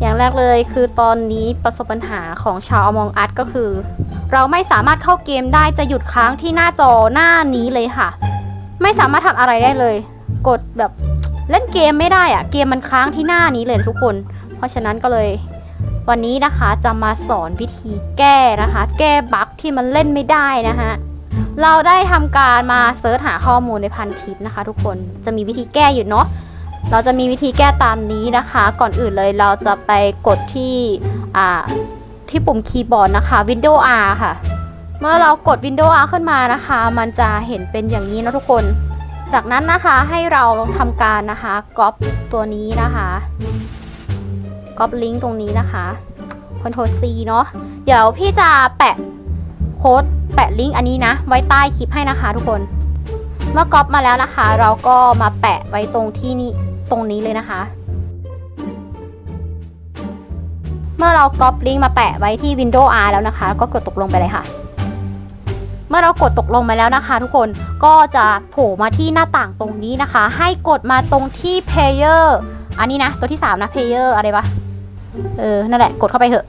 อย่างแรกเลยคือตอนนี้ประสบปัญหาของชาวอมองอัดก็คือ เราไม่สามารถเข้าเกมได้จะหยุดค้างที่หน้าจอหน้านี้เลยค่ะ ไม่สามารถทำอะไรได้เลย กดแบบเล่นเกมไม่ได้อะเกมมันค้างที่หน้านี้เลยทุกคน เพราะฉะนั้นก็เลย วันนี้นะคะจะมาสอนวิธีแก้นะคะ แก้บั๊กที่มันเล่นไม่ได้นะคะเราได้ทำการมาเซิร์ชหาข้อมูลในพันทิปนะคะ ทุกคนจะมีวิธีแก้อยู่เนาะ เราจะมีวิธีแก้ตามนี้นะคะ ก่อนอื่นเลยเราจะไปกดที่ที่ปุ่มคีย์บอร์ดนะคะ Windows R ค่ะ เมื่อเรากด Windows R ขึ้นมานะคะ มันจะเห็นเป็นอย่างนี้นะทุกคน จากนั้นนะคะให้เราทำการนะคะก๊อปตัวนี้นะคะก๊อปลิงก์ตรงนี้นะคะ Ctrl C เนาะเดี๋ยวพี่จะแปะโค้ดแปะลิงก์อันนี้นะ ไว้ใต้คลิปให้นะคะทุกคน เมื่อก๊อปมาแล้วนะคะ เราก็มาแปะไว้ตรงที่นี่ ตรงนี้เลยนะคะ เมื่อเราก๊อปลิงก์มาแปะไว้ที่ Windows R แล้วนะคะ ก็กดตกลงไปเลยค่ะ เมื่อเรากดตกลงไปแล้วนะคะ ทุกคนก็จะโผล่มาที่หน้าต่างตรงนี้นะคะ ให้กดมาตรงที่ Player อันนี้นะ ตัวที่ 3 นะ Player อะไรปะเออ นั่นแหละ กดเข้าไปเถอะ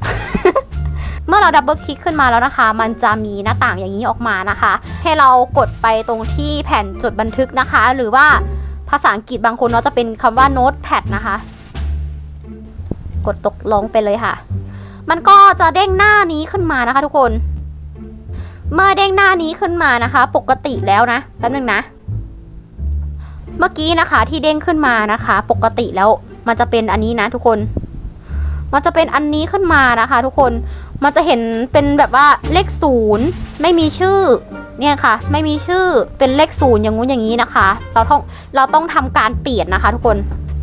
เมื่อเราดับเบิลคลิกขึ้นมาแล้วนะคะ มันจะมีหน้าต่างอย่างนี้ออกมานะคะ ให้เรากดไปตรงที่แผ่นจดบันทึกนะคะ หรือว่า ภาษาอังกฤษบางคนเนาะจะเป็นคำว่า Notepad นะคะ กดตกลงไปเลยค่ะ มันก็จะเด้งหน้านี้ขึ้นมานะคะ ทุกคน เมื่อเด้งหน้านี้ขึ้นมานะคะ ปกติแล้วนะแป๊บนึงนะ เมื่อกี้นะคะที่เด้งขึ้นมานะคะ ปกติแล้วมันจะเป็นอันนี้นะทุกคน มันจะเป็นอันนี้ขึ้นมานะคะ ทุกคน มันจะเห็นเป็นแบบว่าเลขศูนย์ไม่มีชื่อ เนี่ยค่ะ ไม่มีชื่อเป็นเลขศูนย์อย่างงู้นอย่างนี้นะคะ เราต้องเราต้องทำการเปลี่ยนนะคะ ทุกคน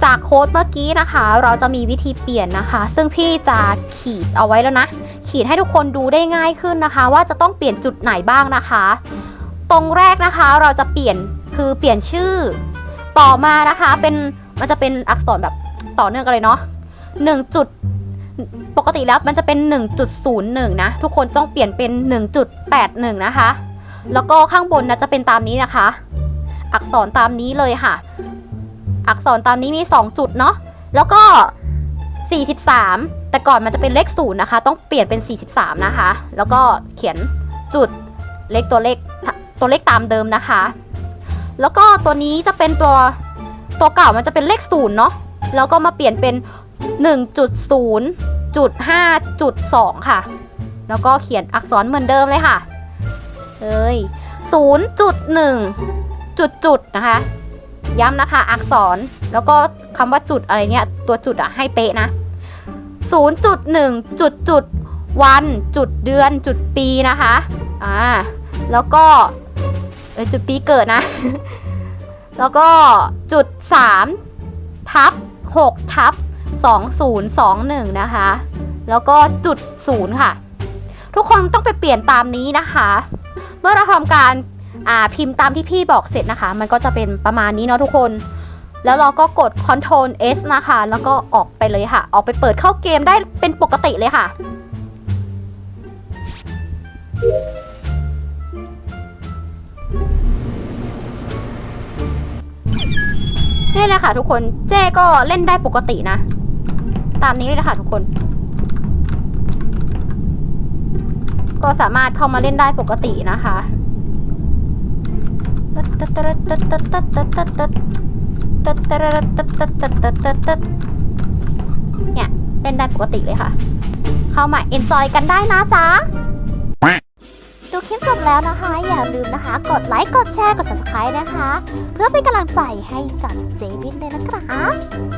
จากโค้ดเมื่อกี้นะคะ เราจะมีวิธีเปลี่ยนนะคะ ซึ่งพี่จะขีดเอาไว้แล้วนะ ขีดให้ทุกคนดูได้ง่ายขึ้นนะคะ ว่าจะต้องเปลี่ยนจุดไหนบ้างนะคะ ตรงแรกนะคะเราจะเปลี่ยนคือเปลี่ยนชื่อ ต่อมานะคะเป็นมันจะเป็นอักษรแบบต่อเนื่องกันเลยเนาะหนึ่งจุดปกติแล้วมันจะเป็น 1.01 นะ ทุกคนต้องเปลี่ยนเป็น 1.81 นะคะ แล้วก็ข้างบนนะจะเป็นตามนี้นะคะ อักษรตามนี้เลยค่ะ อักษรตามนี้มี 2 จุดเนาะแล้วก็ 43 แต่ก่อนมันจะเป็นเลขศูนย์นะคะ ต้องเปลี่ยนเป็น 43 นะคะ แล้วก็เขียนจุดเลขตัวเลขตัวเลขตามเดิมนะคะ แล้วก็ตัวนี้จะเป็นตัวตัวเก่ามันจะเป็นเลขศูนย์เนาะแล้วก็มาเปลี่ยนเป็น 1.0จุด5จุด2ค่ะ แล้วก็เขียนอักษรเหมือนเดิมเลยค่ะ เอ้ย0.1จุดจุดๆนะคะ ย้ำนะคะ อักษรแล้วก็คำว่าจุดอะไรเนี่ย ตัวจุดอะให้เป๊ะนะ 0.1จุดจุดวันจุดเดือนจุดปีนะคะอ่าแล้วก็จุดปีเกิดนะ แล้วก็จุด 3 ทับ 6 ทับ 2021 นะคะ แล้วก็จุด 0 ค่ะ ทุกคนต้องไปเปลี่ยนตามนี้นะคะ เมื่อเราทำการพิมพ์ตามที่พี่บอกเสร็จนะคะ มันก็จะเป็นประมาณนี้เนาะทุกคน แล้วเราก็กด Ctrl S นะคะ แล้วก็ออกไปเลยค่ะ ออกไปเปิดเข้าเกมได้เป็นปกติเลยค่ะ นี่แหละค่ะทุกคน เจ้ก็เล่นได้ปกตินะ ตามนี้เลยนะคะทุกคน ก็สามารถเข้ามาเล่นได้ปกตินะคะเนี่ยเล่นได้ปกติเลยค่ะ เข้ามาเอนจอยกันได้นะจ๊ะดูคลิปจบแล้วนะคะ อย่าลืมนะคะ กดไลค์กดแชร์กด subscribe นะคะ เพื่อเป็นกำลังใจให้กับเจวินเลยนะครับ